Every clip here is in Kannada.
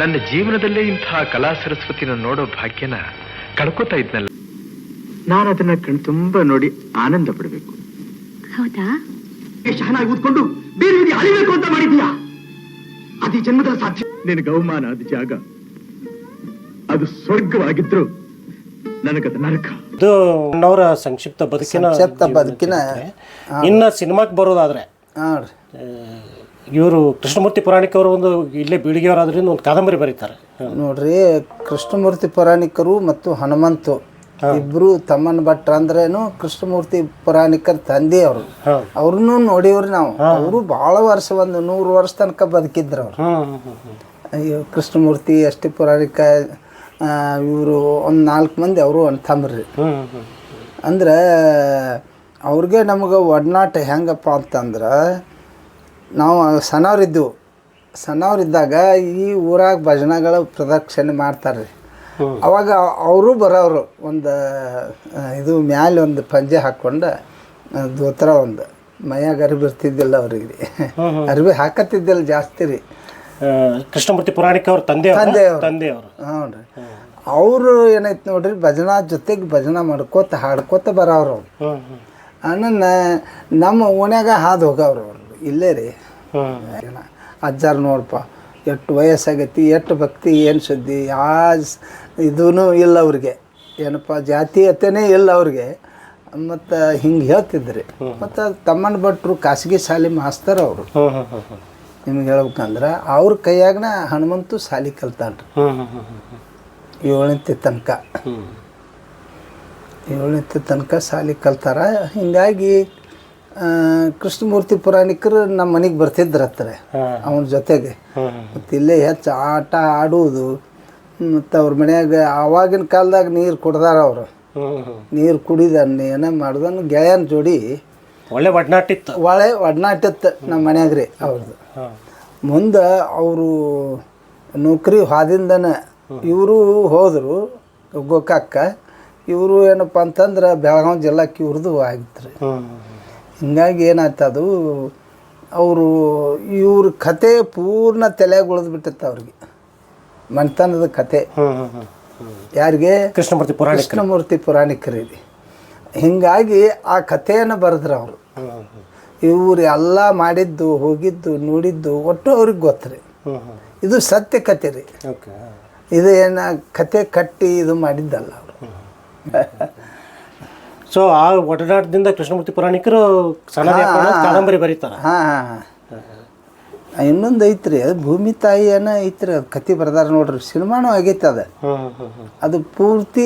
ನನ್ನ ಜೀವನದಲ್ಲೇ ಇಂತಹ ಕಲಾ ಸರಸ್ವತಿನ ನೋಡೋ ಭಾಗ್ಯನ ಕಳ್ಕೊತಾ ಇದ್ನಲ್ಲ. ನಾನು ಅದನ್ನ ಕಣ್ ತುಂಬಾ ನೋಡಿ ಆನಂದ ಪಡಬೇಕು. ಹೌದಾ? ಶಹನಾಗಿ ಕೂತ್ಕೊಂಡು ಬೇರೆ ರೀತಿ ಅಳಿಬೇಕು ಅಂತ ಮಾಡಿದ್ಯಾ ಅದು ಜನ್ಮದ ಸಾಧ್ಯ. ನಿನಗೆ ಅವಮಾನ ಆದ ಜಾಗ ಅದು ಸ್ವರ್ಗವಾಗಿದ್ರು ನನಗದು ನರಕ. ಅದು ಅವರ ಸಂಕ್ಷಿಪ್ತ ಬದುಕಿನ ಸಂಕ್ಷಿಪ್ತ ಬದುಕಿನ ಇನ್ನ ಸಿನಿಮಾಕ್ಕೆ ಬರೋದಾದ್ರೆ ಇವರು ಕೃಷ್ಣಮೂರ್ತಿ ಪುರಾಣಿಕರು ಒಂದು ಇಲ್ಲೇ ಬೀಳಿಗೆಯವರಾದ್ರಿಂದ ಒಂದು ಕಾದಂಬರಿ ಬರೀತಾರೆ. ನೋಡ್ರಿ ಕೃಷ್ಣಮೂರ್ತಿ ಪುರಾಣಿಕರು ಮತ್ತು ಹನುಮಂತು ಇಬ್ರು ತಮ್ಮನ ಭಟ್ರ ಅಂದ್ರೇನು ಕೃಷ್ಣಮೂರ್ತಿ ಪುರಾಣಿಕರ ತಂದೆ ಅವರು. ಅವ್ರನ್ನೂ ನೋಡಿವ್ರಿ ನಾವು. ಅವರು ಬಹಳ ವರ್ಷ ಒಂದು ನೂರು ವರ್ಷ ತನಕ ಬದುಕಿದ್ರು ಅವರು. ಅಯ್ಯೋ ಕೃಷ್ಣಮೂರ್ತಿ ಅಷ್ಟೇ ಪುರಾಣಿಕ ಇವರು ಒಂದು ನಾಲ್ಕು ಮಂದಿ ಅವರು ಅಂತಂಬ್ರಿ ಅಂದ್ರೆ ಅವ್ರಿಗೆ ನಮಗೆ ಒಡನಾಟ ಹೆಂಗಪ್ಪ ಅಂತಂದ್ರೆ ನಾವು ಸಣ್ಣವರಿದ್ದೆವು. ಸಣ್ಣವರಿದ್ದಾಗ ಈ ಊರಾಗ ಭಜನೆಗಳ ಪ್ರದಕ್ಷಿಣೆ ಮಾಡ್ತಾರೆ ಅವಾಗ ಅವರು ಬರೋರು ಒಂದು ಇದು ಮ್ಯಾಲೆ ಒಂದು ಪಂಜೆ ಹಾಕ್ಕೊಂಡು ದೋತ್ರ ಒಂದು. ಮೈಯಾಗ ಅರಿವಿ ಇರ್ತಿದ್ದಿಲ್ಲ ಅವ್ರಿಗೆ. ಅರಿವಿ ಹಾಕತ್ತಿದ್ದಿಲ್ಲ ಜಾಸ್ತಿ ರೀ. ಕೃಷ್ಣಮೂರ್ತಿ ಪುರಾಣಿಕ ಅವ್ರ ತಂದೆ ತಂದೆಯವರು. ಹ್ಞೂ ರೀ ಅವರು ಏನೈತೆ ನೋಡ್ರಿ ಭಜನಾ ಜೊತೆಗೆ ಭಜನಾ ಮಾಡ್ಕೋತ ಹಾಡ್ಕೋತ ಬರೋರು ಅವ್ರು. ಅನ್ನ ನಮ್ಮ ಓಣ್ಯಾಗ ಹಾದು ಹೋಗವ್ರು ಅವ್ರು. ಇಲ್ಲೇ ರೀ. ಏನ? ಅಜ್ಜಾರು ನೋಡಪ್ಪ ಎಷ್ಟು ವಯಸ್ಸಾಗೈತಿ ಎಷ್ಟು ಭಕ್ತಿ ಏನು ಸುದ್ದಿ ಯಾ ಇದೂ ಇಲ್ಲ ಅವ್ರಿಗೆ. ಏನಪ್ಪ ಜಾತೀಯತೆನೇ ಇಲ್ಲ ಅವ್ರಿಗೆ. ಮತ್ತು ಹಿಂಗೆ ಹೇಳ್ತಿದ್ರಿ. ಮತ್ತು ತಮ್ಮನ ಭಟ್ರು ಖಾಸಗಿ ಶಾಲೆ ಮಾಸ್ತರ್ ಅವರು. ನಿಮ್ಗೆ ಹೇಳ್ಬೇಕಂದ್ರೆ ಅವ್ರ ಕೈಯಾಗನ ಹನುಮಂತು ಶಾಲೆ ಕಲ್ತಾನ್ರಿ. ಏಳನೇ ತನಕ. ಏಳನೇ ತನಕ ಶಾಲೆ ಕಲ್ತಾರ. ಹಿಂಗಾಗಿ ಕೃಷ್ಣಮೂರ್ತಿ ಪುರಾಣಿಕರು ನಮ್ಮ ಮನೆಗೆ ಬರ್ತಿದ್ರು ಹತ್ರ ಅವನ ಜೊತೆಗೆ. ಮತ್ತು ಇಲ್ಲೇ ಹೆಚ್ಚು ಆಟ ಆಡುವುದು ಮತ್ತು ಅವ್ರ ಮನ್ಯಾಗ ಆವಾಗಿನ ಕಾಲದಾಗ ನೀರು ಕುಡ್ದಾರ ಅವರು. ನೀರು ಕುಡಿದನ್ನ ಏನೇ ಮಾಡ್ದನ್ನು ಗೆಳೆಯನ ಜೋಡಿ ಒಳ್ಳೆ ಒಡನಾಟಿತ್ತು. ಒಳ್ಳೆ ಒಡನಾಟಿತ್ತು ನಮ್ಮ ಮನ್ಯಾಗ ರೀ ಅವ್ರದ್ದು ಮುಂದೆ ಅವರು ನೌಕರಿ ಹಾದಿಂದನ ಇವರು ಹೋದರು ಗೋಕಾಕ ಇವರು ಏನಪ್ಪ ಅಂತಂದ್ರೆ ಬೆಳಗಾವಿ ಜಿಲ್ಲಾಕ್ಕೆ ಇವ್ರದ್ದು ಆಗಿತ್ತು ರೀ ಹಿಂಗಾಗಿ ಏನಾಯ್ತು ಅದು ಅವರು ಇವ್ರ ಕತೆ ಪೂರ್ಣ ತಲೆಯಾಗ ಉಳಿದು ಬಿಟ್ಟಿತ್ತು ಅವ್ರಿಗೆ. ಮನೆತನದ ಕತೆ. ಯಾರಿಗೆ? ಕೃಷ್ಣಮೂರ್ತಿ ಪುರಾಣಿಕ ಕೃಷ್ಣಮೂರ್ತಿ ಪುರಾಣಿಕರಿ ಹಿಂಗಾಗಿ ಆ ಕಥೆಯನ್ನು ಬರೆದ್ರು ಅವರು. ಇವರು ಎಲ್ಲ ಮಾಡಿದ್ದು ಹೋಗಿದ್ದು ನೋಡಿದ್ದು ಒಟ್ಟು ಅವ್ರಿಗೆ ಗೊತ್ತು ಇದು ಸತ್ಯ ಕತೆ ರೀ. ಇದು ಏನು ಕತೆ ಕಟ್ಟಿ ಇದು ಮಾಡಿದ್ದಲ್ಲ ಅವರು. ಸೊ ಆ ಒಡನಾಟದಿಂದ ಕೃಷ್ಣಮೂರ್ತಿ ಪುರಾಣಿಕರು ಕಾದಂಬರಿ ಬರೀತಾರೆ. ಹಾಂ ಹಾಂ ಹಾಂ. ಇನ್ನೊಂದು ಐತ್ರಿ ಅದು ಭೂಮಿ ತಾಯಿ ಏನ ಐತ್ರಿ ಅದು ಕತೆ ಬರ್ದಾರ ನೋಡ್ರಿ ಸಿನಿಮಾನೂ ಆಗೈತೆ ಅದು. ಅದು ಪೂರ್ತಿ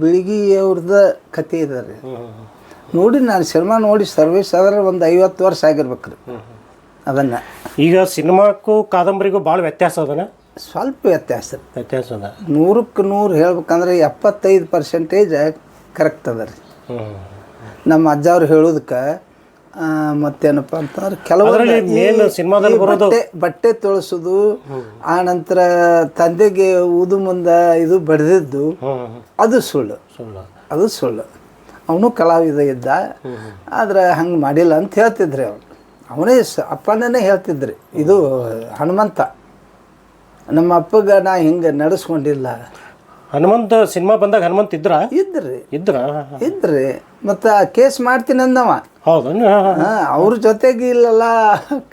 ಬೆಳಿಗ್ಗೆ ಅವ್ರದ ಕತೆ ಇದೆ ರೀ. ನೋಡಿ ನಾನು ಸಿನಿಮಾ ನೋಡಿ ಸರ್ವಿಸ್ ಆದ್ರೆ ಒಂದು ಐವತ್ತು ವರ್ಷ ಆಗಿರ್ಬೇಕು ಅದನ್ನ. ಈಗ ಸಿನಿಮಾಕ್ಕೂ ಕಾದಂಬರಿಗೂ ಭಾಳ ವ್ಯತ್ಯಾಸ ಅದನ್ನ ಸ್ವಲ್ಪ ವ್ಯತ್ಯಾಸ ವ್ಯತ್ಯಾಸ ಅದ. ನೂರಕ್ಕೆ ನೂರು ಹೇಳ್ಬೇಕಂದ್ರೆ ಎಪ್ಪತ್ತೈದು ಪರ್ಸೆಂಟೇಜ್ ಕರೆಕ್ಟ್ ಅದ ರೀ. ಹ್ಮ್ ಅಜ್ಜ ಅವ್ರು ಹೇಳೋದಕ್ಕೆ ಮತ್ತೇನಪ್ಪ ಅಂತಂದ್ರೆ ಸಿನಿಮಾದಲ್ಲಿ ಬರೋದು- ಬಟ್ಟೆ ಬಟ್ಟೆ ತೊಳಸೋದು ಆ ನಂತರ ತಂದೆಗೆ ಊದು ಮುಂದ ಇದು ಬಡ್ದಿದ್ದು ಅದು ಸುಳ್ಳು. ಸುಳ್ಳು. ಅದು ಸುಳ್ಳು. ಅವನು ಕಲಾವಿದ ಇದ್ದ ಆದ್ರೆ ಹಂಗೆ ಮಾಡಿಲ್ಲ ಅಂತ ಹೇಳ್ತಿದ್ರಿ ಅವನು ಅವನೇ ಅಪ್ಪನೇ ಹೇಳ್ತಿದ್ರಿ. ಇದು ಹನುಮಂತ. ನಮ್ಮ ಅಪ್ಪಗ ನಾ ಹಿಂಗೆ ನಡೆಸ್ಕೊಂಡಿಲ್ಲ. ಹನುಮಂತ ಸಿನಿಮಾ ಬಂದಾಗ ಹನುಮಂತ ಇದ್ರ? ಇದ್ರಿ. ಇದ್ರ? ಇದ್ರಿ. ಮತ್ತು ಕೇಸ್ ಮಾಡ್ತೀನಿ ಅಂದವ ಹೌದು ಅವ್ರ ಜೊತೆಗೆ ಇಲ್ಲೆಲ್ಲ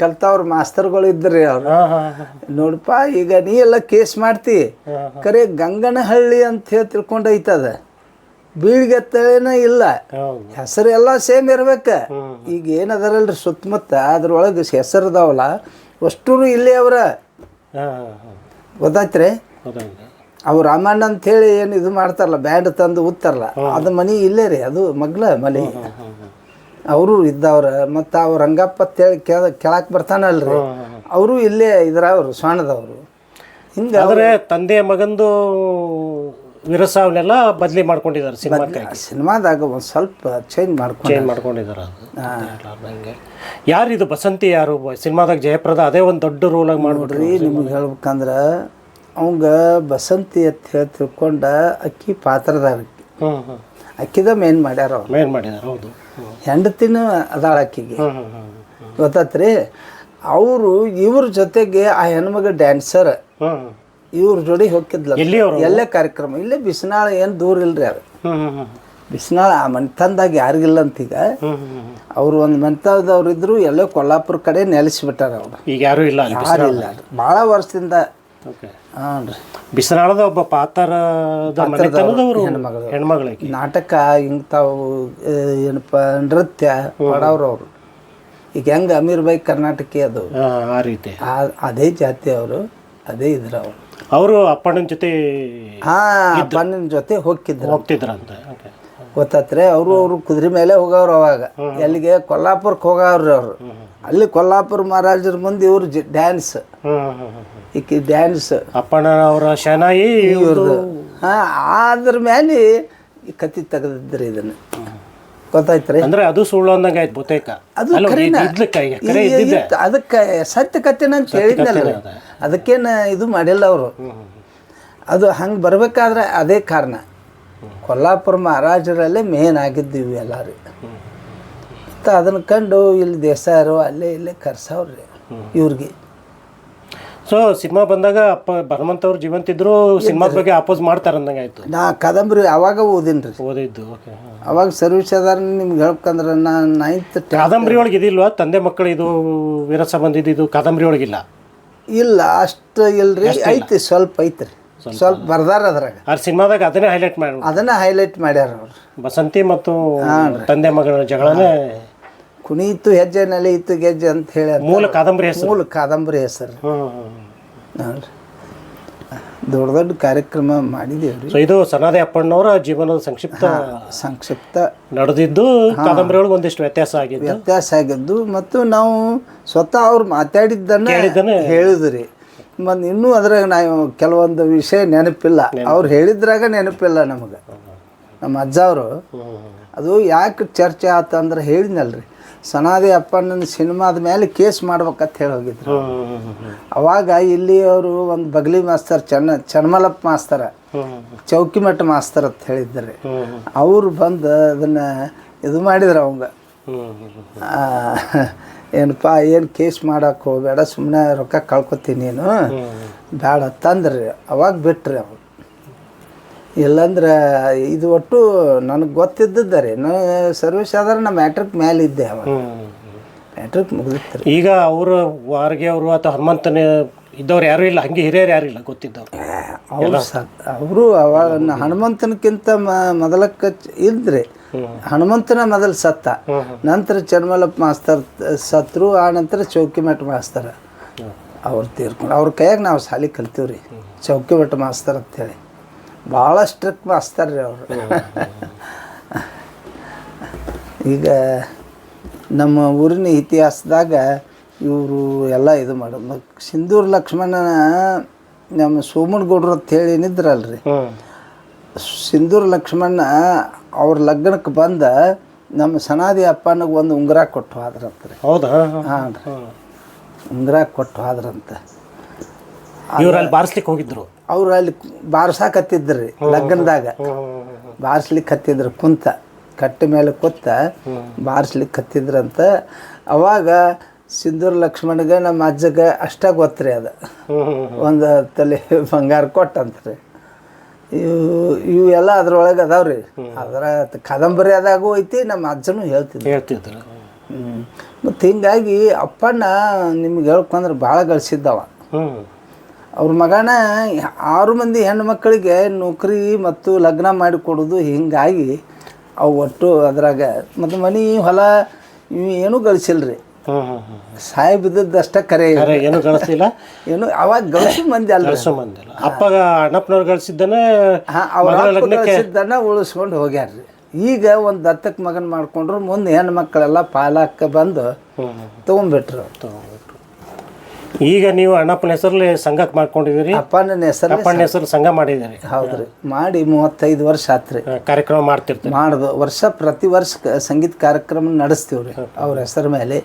ಕಲ್ತವ್ರ ಮಾಸ್ತರ್ಗಳು ಇದ್ರಿ ಅವ್ರು. ನೋಡಪ್ಪ ಈಗ ನೀ ಎಲ್ಲ ಕೇಸ್ ಮಾಡ್ತಿ. ಕರೆ ಗಂಗನಹಳ್ಳಿ ಅಂತ ಹೇಳಿ ತಿಳ್ಕೊಂಡೈತದ ಬೀಳ್ಗೆ ತಳೆನ ಇಲ್ಲ. ಹೆಸರು ಎಲ್ಲ ಸೇಮ್ ಇರ್ಬೇಕ. ಈಗ ಏನದಾರಲ್ರಿ ಸುತ್ತಮುತ್ತ ಅದ್ರೊಳಗೆ ಹೆಸರು ಅದಾವಲ್ಲ ಅಷ್ಟೂ ಇಲ್ಲೇ ಅವ್ರ. ಗೊತ್ತಾಯ್ತ್ರಿ? ಅವು ರಾಮಣ್ಣ ಅಂತೇಳಿ ಏನು ಇದು ಮಾಡ್ತಾರಲ್ಲ ಬ್ಯಾಂಡ್ ತಂದು ಊದ್ತಾರಲ್ಲ ಅದು ಮನೆ ಇಲ್ಲೇ ರೀ ಅದು ಮಗ್ಲ ಮನೆ. ಅವರು ಇದ್ದವ್ರ ಮತ್ತು ಅವ್ರ ರಂಗಪ್ಪ ಅಂತೇಳಿ ಕೆಳ ಕೆಳಕ್ಕೆ ಬರ್ತಾನಲ್ರಿ. ಅವರು ಇಲ್ಲೇ ಇದ್ರವ್ರು ಸ್ವಾಣದವರು. ಹಿಂಗೆ ಆದರೆ ತಂದೆ ಮಗಂದು ವಿರಸ ಅವನ್ನೆಲ್ಲ ಬದಲಿ ಮಾಡ್ಕೊಂಡಿದ್ದಾರೆ ಸಿನಿಮಾ ಸಿನಿಮಾದಾಗ ಒಂದು ಸ್ವಲ್ಪ ಚೇಂಜ್ ಮಾಡ್ಕೊಂಡು ಚೇಂಜ್ ಮಾಡ್ಕೊಂಡಿದ್ದಾರೆ ಅದು. ಹಂಗೆ ಯಾರು ಇದು ಬಸಂತಿ ಯಾರು? ಸಿನಿಮಾದಾಗ ಜಯಪ್ರದ ಅದೇ ಒಂದು ದೊಡ್ಡ ರೋಲ್ ಆಗಿ ಮಾಡ್ಬಿಟ್ರಿ ನಿಮ್ಗೆ ಹೇಳ್ಬೇಕಂದ್ರೆ ಅವಂಗ ಬಸಂತಿ ಅಂತ ಹೇಳಿ ತಿಳ್ಕೊಂಡ ಅಕ್ಕಿ ಪಾತ್ರದಾರ ಅಕ್ಕಿ. ಅಕ್ಕಿದ ಮೇನ್ ಮಾಡ್ಯಾರ ಅವ್ರು. ಮೇನ್ ಮಾಡಿದ್ದಾರೆ ಹೌದು. ಹೆಂಡತಿನೂ ಅದಾಳ ಅಕ್ಕಿಗೆ. ಗೊತ್ತಾತ್ರಿ? ಅವರು ಇವ್ರ ಜೊತೆಗೆ ಆ ಹೆಣ್ಮಗ ಡ್ಯಾನ್ಸರ್. ಇವ್ರ ಜೋಡಿ ಹೋಗಿದ್ಲ ಎಲ್ಲಿ ಅವ್ರು? ಎಲ್ಲೇ ಕಾರ್ಯಕ್ರಮ. ಇಲ್ಲೇ ಬಿಸಿನಾಳ ಏನು ದೂರ ಇಲ್ರಿ ಅದು ಹ್ಮ್ ಹ್ಮ್ ಬಿಸಿನಾಳ ಆ ಮನೆತನದಾಗ ಯಾರಿಗಿಲ್ಲ ಅಂತೀಗ. ಅವ್ರು ಒಂದು ಮನೆತನದವ್ರು ಇದ್ರು ಎಲ್ಲೋ ಕೊಲ್ಲಾಪುರ ಕಡೆ ನೆಲೆಸಿಬಿಟ್ಟಾರ ಅವ್ರು. ಈಗ ಯಾರು ಇಲ್ಲ ಅಲ್ಲಿ ಇಲ್ಲ. ಭಾಳ ವರ್ಷದಿಂದ ಹಾಂ ರೀ ಒಬ್ಬ ಪಾತರದ ಮನೆತನದವರು ಹೆಣ್ಮಗಳು. ಹೆಣ್ಮಗಳಿಗೆ. ನಾಟಕ ಇಂಥವು ಏನಪ್ಪ ನೃತ್ಯ ಮಾಡೋರು ಅವರು. ಈಗ ಹೆಂಗೆ ಅಮೀರ್ ಬೈ ಕರ್ನಾಟಕಿ ಅದು? ಆ, ರೀತಿ. ಅದೇ ಜಾತಿ ಅವರು ಅದೇ ಇದ್ರ ಅವರು. ಅವರು ಅಪ್ಪಣ್ಣನ ಜೊತೆ ಹಾ ಅಪ್ಪಣ್ಣನ ಜೊತೆ ಹೋಗ್ತಿದ್ರು. ಹೋಗ್ತಿದ್ರಂತ ಗೊತ್ತಾತ್ರೆ ಅವರು ಅವರು ಕುದುರೆ ಮೇಲೆ ಹೋಗವ್ರು ಅವಾಗ. ಎಲ್ಲಿಗೆ? ಕೊಲ್ಲಾಪುರಕ್ಕೆ ಹೋಗವ್ರಿ ಅವರು. ಅಲ್ಲಿ ಕೊಲ್ಲಾಪುರ ಮಹಾರಾಜರ ಮುಂದೆ ಇವರು ಡ್ಯಾನ್ಸ್. ಈಕಿ ಡ್ಯಾನ್ಸ್ ಅಪ್ಪಣ್ಣನವರ ಶನಾಯಿ ಇವ್ರದ್ದು ಹಾ ಅದ್ರ ಮೇಲೆ ಈ ಕತ್ತಿ ತೆಗೆದಿದ್ರಿ ಇದನ್ನು. ಗೊತ್ತಾಯ್ತ್ರಿ? ಅಂದ್ರೆ ಅದು ಸುಳ್ಳು ಅಂದಂಗೆ ಆಯ್ತು ಬಹುತೇಕ. ಅದು ಅದಕ್ಕೆ ಸತ್ಯ ಕಥೆನ ಅಂತ ಹೇಳಿದ್ನಲ್ಲ ಅದ. ಅದಕ್ಕೇನು ಇದು ಮಾಡಿಲ್ಲ ಅವರು. ಅದು ಹಂಗೆ ಬರ್ಬೇಕಾದ್ರೆ ಅದೇ ಕಾರಣ. ಕೊಲ್ಲಾಪುರ ಮಹಾರಾಜರಲ್ಲೇ ಮೇನ್ ಆಗಿದ್ದೀವಿ ಇವು ಎಲ್ಲ ರೀ ಮತ್ತು ಅದನ್ನ ಕಂಡು ಇಲ್ಲಿ ದೇಸಾಯರು ಅಲ್ಲೇ ಇಲ್ಲೇ ಕರ್ಸವ್ರಿ ಇವ್ರಿಗೆ. ಸೊ ಸಿನಿಮಾ ಬಂದಾಗ ಅಪ್ಪ ಭಗವಂತ ಅವ್ರು ಜೀವಂತ ಇದ್ರು ಸಿನಿಮಾದ ಬಗ್ಗೆ ಅಪೋಸ್ ಮಾಡ್ತಾರ ಅಂದಂಗೆ ಆಯ್ತು. ನಾ ಕಾದಂಬರಿ ಅವಾಗ ಓದಿನ್ರಿ. ಓದಿದ್ದು ಓಕೆ ಅವಾಗ ಸರ್ವಿಸ್ ಅದಾರ ನಿಮ್ಗೆ ಹೇಳ್ಬೇಕಂದ್ರೆ ನಾ ನೈನ್ತ್ ಕಾದಂಬರಿ ಒಳಗೆ ಇದಿಲ್ವಾ? ತಂದೆ ಮಕ್ಕಳು ಇದು ವೀರ ಸಂಬಂಧ ಇದು ಕಾದಂಬರಿ ಒಳಗಿಲ್ಲ ಇಲ್ಲ? ಅಷ್ಟು ಇಲ್ರಿ. ಐತಿ ಸ್ವಲ್ಪ ಐತ್ರಿ. ಸ್ವಲ್ಪ. ಬರ್ದಾರ ಅದ್ರಾಗ. ಆ ಸಿನಿಮಾದಾಗ ಅದನ್ನೇ ಹೈಲೈಟ್ ಮಾಡಿ. ಅದನ್ನ ಹೈಲೈಟ್ ಮಾಡ್ಯಾರ ಅವ್ರು. ಬಸಂತಿ ಮತ್ತು ತಂದೆ ಮಗಳ ಜಗಳನೇ ಕುಣಿಯಿತು ಹೆಜ್ಜೆ ಇತ್ತು ಗೆಜ್ಜೆ ಅಂತ ಹೇಳಿ ಅಂತ ಮೂಲ ಕಾದಂಬರಿ ಹೆಸರು. ಮೂಲ ಕಾದಂಬರಿ ಹೆಸರು. ನೋಡ್ರಿ. ದೊಡ್ಡ ದೊಡ್ಡ ಕಾರ್ಯಕ್ರಮ ಮಾಡಿದೇವ್ರಿ. ಸೊ ಇದು ಸನಾದಿ ಅಪ್ಪಣ್ಣವರ ಜೀವನದ ಸಂಕ್ಷಿಪ್ತ ಸಂಕ್ಷಿಪ್ತ ನಡೆದಿದ್ದು ಕಾದಂಬರಿ ಒಳಗೆ ಒಂದಿಷ್ಟು ವ್ಯತ್ಯಾಸ ಆಗಿದ್ದು. ವ್ಯತ್ಯಾಸ ಆಗಿದ್ದು ಮತ್ತು ನಾವು ಸ್ವತಃ ಅವ್ರು ಮಾತಾಡಿದ್ದನ್ನ ಹೇಳಿದ್ರಿ. ಮತ್ತು ಇನ್ನೂ ಅದ್ರಾಗ ನಾವು ಕೆಲವೊಂದು ವಿಷಯ ನೆನಪಿಲ್ಲ. ಅವ್ರು ಹೇಳಿದ್ರಾಗ ನೆನಪಿಲ್ಲ ನಮಗೆ. ನಮ್ಮ ಅಜ್ಜ ಅವರು. ಅದು ಯಾಕೆ ಚರ್ಚೆ ಆತಂದ್ರೆ ಹೇಳಿದ್ನಲ್ರಿ. ಸನಾದಿ ಅಪ್ಪಣ್ಣನ ಸಿನಿಮಾದ ಮೇಲೆ ಕೇಸ್ ಮಾಡ್ಬೇಕಂತ ಹೇಳಿ ಹೋಗಿದ್ರು. ಅವಾಗ ಇಲ್ಲಿ ಅವರು ಒಂದು ಬಗ್ಲಿ ಮಾಸ್ತರ್ ಚನ್ನ ಚನ್ಮಲಪ್ಪ ಮಾಸ್ತರ ಚೌಕಿಮಠ ಮಾಸ್ತರ್ ಅಂತ ಹೇಳಿದ್ದಾರೆ. ಅವರು ಬಂದು ಅದನ್ನ ಇದು ಮಾಡಿದ್ರು ಅವಂಗ. ಏನಪ್ಪ ಏನು ಕೇಸ್ ಮಾಡಕ್ಕೆ ಹೋಗಬೇಡ ಸುಮ್ಮನೆ ರೊಕ್ಕ ಕಳ್ಕೊತೀನಿ ನೀನು. ಬೇಡ ತಂದ್ರಿ ಅವಾಗ ಬಿಟ್ರಿ ಅವ್ರು. ಇಲ್ಲಂದ್ರೆ ಇದು ಒಟ್ಟು ನನಗೆ ಗೊತ್ತಿದ್ದದ್ದ ರೀ ಸರ್ವಸಾಧಾರಣ ಸರ್ವಿಸ್ ಆದ್ರೆ ನಾ ಮ್ಯಾಟ್ರಿಕ್ ಮೇಲೆ ಇದ್ದೆ ಅವ ಮ್ಯಾಟ್ರಿಕ್ ಮುಗಿದಿತ್ತು ರೀ ಈಗ ಅವರು ವಾರ್ಗೆ ಅವರು ಅಥವಾ ಹನುಮಂತನ ಇದ್ದವ್ರು ಯಾರು ಇಲ್ಲ ಹಂಗೆ ಹಿರಿಯರು ಯಾರು ಇಲ್ಲ ಗೊತ್ತಿದ್ದವ್ರು. ಅವರು ಅವರು ಅವಾಗ ಹನುಮಂತನಕ್ಕಿಂತ ಮ ಮೊದಲಕ್ಕೆ ಇದ್ರಿ ಹನುಮಂತನ ಮೊದಲು ಸತ್ತ. ನಂತರ ಚನ್ಮಲಪ್ಪ ಮಾಸ್ತರ್ ಸತ್ರು ಆ ನಂತರ ಚೌಕಿಮಠ ಮಾಸ್ತರ. ಅವ್ರು ತೀರ್ಕೊಂಡು ಅವ್ರ ಕೈಯಾಗ ನಾವು ಶಾಲೆ ಕಲ್ತೀವ್ರಿ. ಚೌಕಿಮಠ ಮಾಸ್ತರ್ ಅಂತೇಳಿ. ಭಾಳ ಸ್ಟ್ರಿಕ್ಟ್ ಮಾಸ್ತಾರ ರೀ ಅವರು. ಈಗ ನಮ್ಮ ಊರಿನ ಇತಿಹಾಸದಾಗ ಇವರು ಎಲ್ಲ ಇದು ಮಾಡ ಸಿಂಧೂರ್ ಲಕ್ಷ್ಮಣನ ನಮ್ಮ ಸೋಮನಗೌಡ್ರು ಅಂತ ಹೇಳಿ ಏನಿದ್ರಲ್ರಿ? ರೀ ಸಿಂಧೂರ್ ಲಕ್ಷ್ಮಣ ಅವ್ರ ಲಗ್ನಕ್ಕೆ ಬಂದ ನಮ್ಮ ಸನಾದಿ ಅಪ್ಪನಿಗೆ ಒಂದು ಉಂಗುರ ಕೊಟ್ಟು ಹೋದ್ರಂತ ರೀ. ಹೌದಾ? ಹಾಂ ರೀ. ಉಂಗುರ ಕೊಟ್ಟು ಹೋದ್ರಂತ. ಇವ್ರು ಅಲ್ಲಿ ಬಾರಿಸ್ಲಿಕ್ಕೆ ಹೋಗಿದ್ರು. ಅವ್ರು ಅಲ್ಲಿ ಬಾರ್ಸಾಕತ್ತಿದ್ರಿ ಲಗ್ನದಾಗ. ಬಾರಿಸ್ಲಿಕ್ಕೆ ಹತ್ತಿದ್ರು ಕುಂತ. ಕಟ್ಟ ಮೇಲೆ ಕೂತ ಬಾರಿಸ್ಲಿಕ್ಕೆ ಹತ್ತಿದ್ರಂತ ಅವಾಗ ಸಿಂಧೂರ್ ಲಕ್ಷ್ಮಣಗೆ ನಮ್ಮ ಅಜ್ಜಗೆ ಅಷ್ಟ ಗೊತ್ತ್ರಿ ಅದು. ಒಂದು ತಲೆ ಬಂಗಾರ ಕೊಟ್ಟಂತ್ರಿ ಇವು ಇವು ಎಲ್ಲ ಅದ್ರೊಳಗೆ ಅದಾವ್ರಿ ಅದರ ಕಾದಂಬರಿ ಅದಾಗೂ ಐತಿ ನಮ್ಮ ಅಜ್ಜನು ಹೇಳ್ತಿದ್ರು. ಹೇಳ್ತಿದ್ರು. ಮತ್ತು ಹಿಂಗಾಗಿ ಅಪ್ಪಣ್ಣ ನಿಮ್ಗೆ ಹೇಳ್ಕೊಂಡ್ರೆ ಭಾಳ ಗಳಿಸಿದ್ದವ. ಅವ್ರ ಮಗನ ಆರು ಮಂದಿ ಹೆಣ್ಣು ಮಕ್ಕಳಿಗೆ ನೌಕರಿ ಮತ್ತು ಲಗ್ನ ಮಾಡಿಕೊಡೋದು ಹಿಂಗಾಗಿ ಅವು ಒಟ್ಟು ಅದ್ರಾಗ ಮತ್ತು ಮನೆ ಹೊಲ ಇವು ಏನೂ ಗಳಿಸಿಲ್ಲ ರೀ ಸಾಯಿ ಬಿದ್ದದ್ದಷ್ಟ ಕರೆ ಏನು ಗಳಿಸಿಲ್ಲ ಏನು ಅವಾಗ ಗಳಿಸಿ ಮಂದಿ ಅಲ್ಲ ಮಂದಿ ಅಲ್ಲ. ಅಪ್ಪಗ ಅಣ್ಣಪ್ಪನವ್ರು ಗಳಿಸಿದ್ದಾನೆ ಗಳಿಸಿದ್ದನ್ನ ಉಳಿಸ್ಕೊಂಡು ಹೋಗ್ಯಾರ್ರಿ. ಈಗ ಒಂದು ದತ್ತಕ್ಕೆ ಮಗನ ಮಾಡ್ಕೊಂಡ್ರು ಮುಂದೆ ಹೆಣ್ಣು ಮಕ್ಕಳೆಲ್ಲ ಪಾಲಕ್ಕೆ ಬಂದು ತೊಗೊಂಬಿಟ್ರು ಹ್ಮ್ ತೊಗೊಂಡ್ಬಿಟ್ರು ತಗೊಂಡ್ಬಿಟ್ರು. ಈಗ ನೀವು ಅಣ್ಣಪ್ಪನ ಹೆಸರಲ್ಲಿ ಸಂಘಕ್ಕೆ ಮಾಡ್ಕೊಂಡಿದ್ದೀರಿ? ಅಪ್ಪನ ಹೆಸರು ಅಪ್ಪನ ಹೆಸರು ಸಂಘ ಮಾಡಿದ್ದೀರಿ. ಹೌದ್ರಿ. ಮಾಡಿ ಮೂವತ್ತೈದು ವರ್ಷ ಆತ್ರಿ. ಕಾರ್ಯಕ್ರಮ ಮಾಡ್ತಿರ್ತೀವಿ ಮಾಡೋದು ವರ್ಷ ಪ್ರತಿ ವರ್ಷ ಸಂಗೀತ ಕಾರ್ಯಕ್ರಮ ನಡೆಸ್ತೀವ್ರಿ ಅವ್ರ ಹೆಸರ ಮೇಲೆ.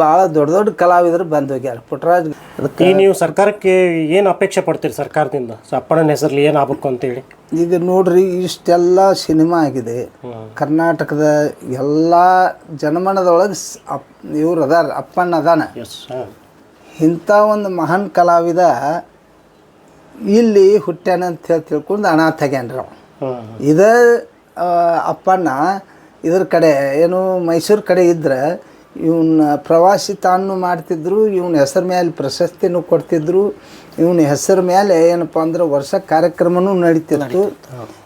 ಭಾಳ ದೊಡ್ಡ ದೊಡ್ಡ ಕಲಾವಿದರು ಬಂದು ಹೋಗ್ಯಾರ. ಪುಟ್ಟರಾಜ್ ಅದಕ್ಕೆ ನೀವು ಸರ್ಕಾರಕ್ಕೆ ಏನು ಅಪೇಕ್ಷೆ ಪಡ್ತೀರಿ ಸರ್ಕಾರದಿಂದ? ಸೊ ಅಪ್ಪನ ಹೆಸರಲ್ಲಿ ಏನು ಆಗ್ಬೇಕು ಅಂತೇಳಿ. ಈಗ ನೋಡ್ರಿ ಇಷ್ಟೆಲ್ಲ ಸಿನಿಮಾ ಆಗಿದೆ. ಕರ್ನಾಟಕದ ಎಲ್ಲ ಜನಮನದೊಳಗೆ ಇವ್ರು ಅದಾರ ಅಪ್ಪಣ್ಣ ಅದಾನ. ಇಂಥ ಒಂದು ಮಹಾನ್ ಕಲಾವಿದ ಇಲ್ಲಿ ಹುಟ್ಟ್ಯಾನ ಅಂತ ಹೇಳಿ ತಿಳ್ಕೊಂಡು ಅನಾಥ ಆಗ್ಯಾನ್ರಿ ಅವ ಇದ ಅಪ್ಪಣ್ಣ ಇದ್ರ ಕಡೆ ಏನು ಮೈಸೂರು ಕಡೆ ಇದ್ರೆ ಇವನ್ನ ಪ್ರವಾಸಿ ತಾನು ಮಾಡ್ತಿದ್ರು ಇವನ ಹೆಸರ ಮೇಲೆ ಪ್ರಶಸ್ತಿನೂ ಕೊಡ್ತಿದ್ರು ಇವನ ಹೆಸರು ಮೇಲೆ ಏನಪ್ಪ ಅಂದ್ರೆ ವರ್ಷ ಕಾರ್ಯಕ್ರಮನೂ ನಡೀತಿತ್ತು.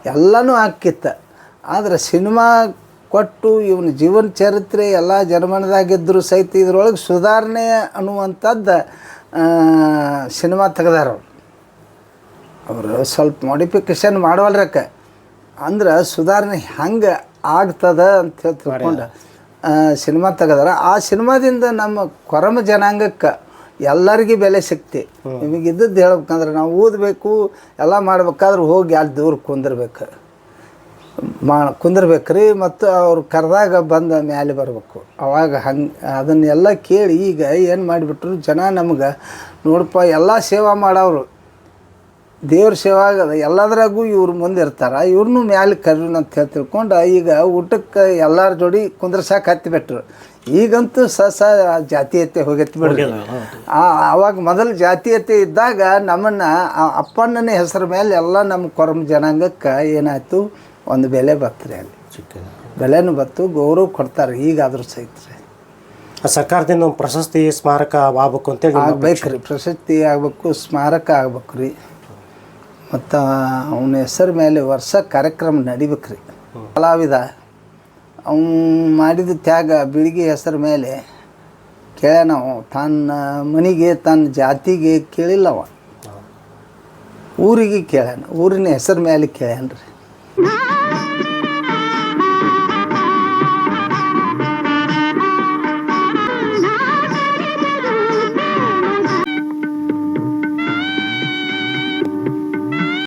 ಎಲ್ಲನೂ ಆಕ್ಕಿತ್ತು ಆದ್ರೆ ಸಿನಿಮಾ ಕೊಟ್ಟು ಇವನ ಜೀವನ ಚರಿತ್ರೆ ಎಲ್ಲ ಜನಮನದಾಗಿದ್ದರೂ ಸಹಿತ ಇದ್ರೊಳಗೆ ಸುಧಾರಣೆ ಅನ್ನುವಂಥದ್ದು ಸಿನಿಮಾ ತೆಗ್ದಾರ ಅವ್ರು. ಸ್ವಲ್ಪ ಮಾಡಿಫಿಕೇಶನ್ ಮಾಡವಲ್ರಕ್ಕ ಅಂದ್ರೆ ಸುಧಾರಣೆ ಹೆಂಗೆ ಆಗ್ತದ ಅಂತ ಹೇಳಿ ತಿಳ್ಕೊಂಡು ಸಿನಿಮಾ ತೆಗೆದಾರ. ಆ ಸಿನಿಮಾದಿಂದ ನಮ್ಮ ಕೊರಮ ಜನಾಂಗಕ್ಕೆ ಎಲ್ಲರಿಗೂ ಬೆಲೆ ಸಿಕ್ತಿ. ನಿಮಗಿದ್ದದ್ದು ಹೇಳ್ಬೇಕಂದ್ರೆ ನಾವು ಓದಬೇಕು ಎಲ್ಲ ಮಾಡ್ಬೇಕಾದ್ರೆ ಹೋಗಿ ಅಲ್ಲಿ ದೂರ ಕುಂದಿರ್ಬೇಕು. ಮಾ ಕುಂದಿರ್ಬೇಕ್ರಿ ಮತ್ತು ಅವ್ರು ಕರೆದಾಗ ಬಂದ ಮ್ಯಾಲೆ ಬರಬೇಕು. ಅವಾಗ ಹಂಗೆ ಅದನ್ನೆಲ್ಲ ಕೇಳಿ ಈಗ ಏನು ಮಾಡಿಬಿಟ್ರು ಜನ ನಮ್ಗೆ ನೋಡಪ್ಪ ಎಲ್ಲ ಸೇವಾ ಮಾಡೋರು ದೇವ್ರ ಸೇವಾ ಆಗದ ಎಲ್ಲದ್ರಾಗೂ ಇವ್ರು ಮುಂದೆ ಇರ್ತಾರೆ. ಇವ್ರನ್ನೂ ಮ್ಯಾಲೆ ಕರೀನ ಅಂತ ಹೇಳಿ ತಿಳ್ಕೊಂಡು ಈಗ ಊಟಕ್ಕೆ ಎಲ್ಲರ ಜೋಡಿ ಕುಂದ್ರಸಾಕ ಹತ್ತಿಬಿಟ್ರು ಈಗಂತೂ ಸ ಸ ಜಾತೀಯತೆ ಹೋಗೈತಿ ಬಿಡ್ರಿ. ಆ ಅವಾಗ ಮೊದಲು ಜಾತೀಯತೆ ಇದ್ದಾಗ ನಮ್ಮನ್ನು ಅಪ್ಪಣ್ಣನ ಹೆಸರು ಮೇಲೆ ಎಲ್ಲ ನಮ್ಮ ಕೊರಮ ಜನಾಂಗಕ್ಕೆ ಏನಾಯ್ತು? ಒಂದು ಬೆಲೆ ಬರ್ತಾರೆ ಅಲ್ಲಿ. ಬೆಲೆನೂ ಬತ್ತು ಗೌರವ ಕೊಡ್ತಾರೆ ಈಗಾದರೂ ಸಹಿತ. ರೀ ಆ ಸರ್ಕಾರದಿಂದ ಒಂದು ಪ್ರಶಸ್ತಿ ಸ್ಮಾರಕ ಆಗಬೇಕು ಅಂತೇಳಿ ಆಗ್ಬೇಕು ರೀ ಪ್ರಶಸ್ತಿ ಆಗಬೇಕು ಸ್ಮಾರಕ ಆಗ್ಬೇಕು ರೀ. ಮತ್ತು ಅವನ ಹೆಸರು ಮೇಲೆ ವರ್ಷ ಕಾರ್ಯಕ್ರಮ ನಡಿಬೇಕು ರೀ. ಕಲಾವಿದ ಅವನು ಮಾಡಿದ ತ್ಯಾಗ ಬಿಳಿಗೆ ಹೆಸರು ಮೇಲೆ ಕೇಳ್ಯಾನ ಅವ ತನ್ನ ಮನೆಗೆ ತನ್ನ ಜಾತಿಗೆ ಕೇಳಿಲ್ಲ ಅವ ಊರಿಗೆ ಕೇಳ್ಯಾನ ಊರಿನ ಹೆಸರು ಮೇಲೆ ಕೇಳ್ಯಾನ ರೀ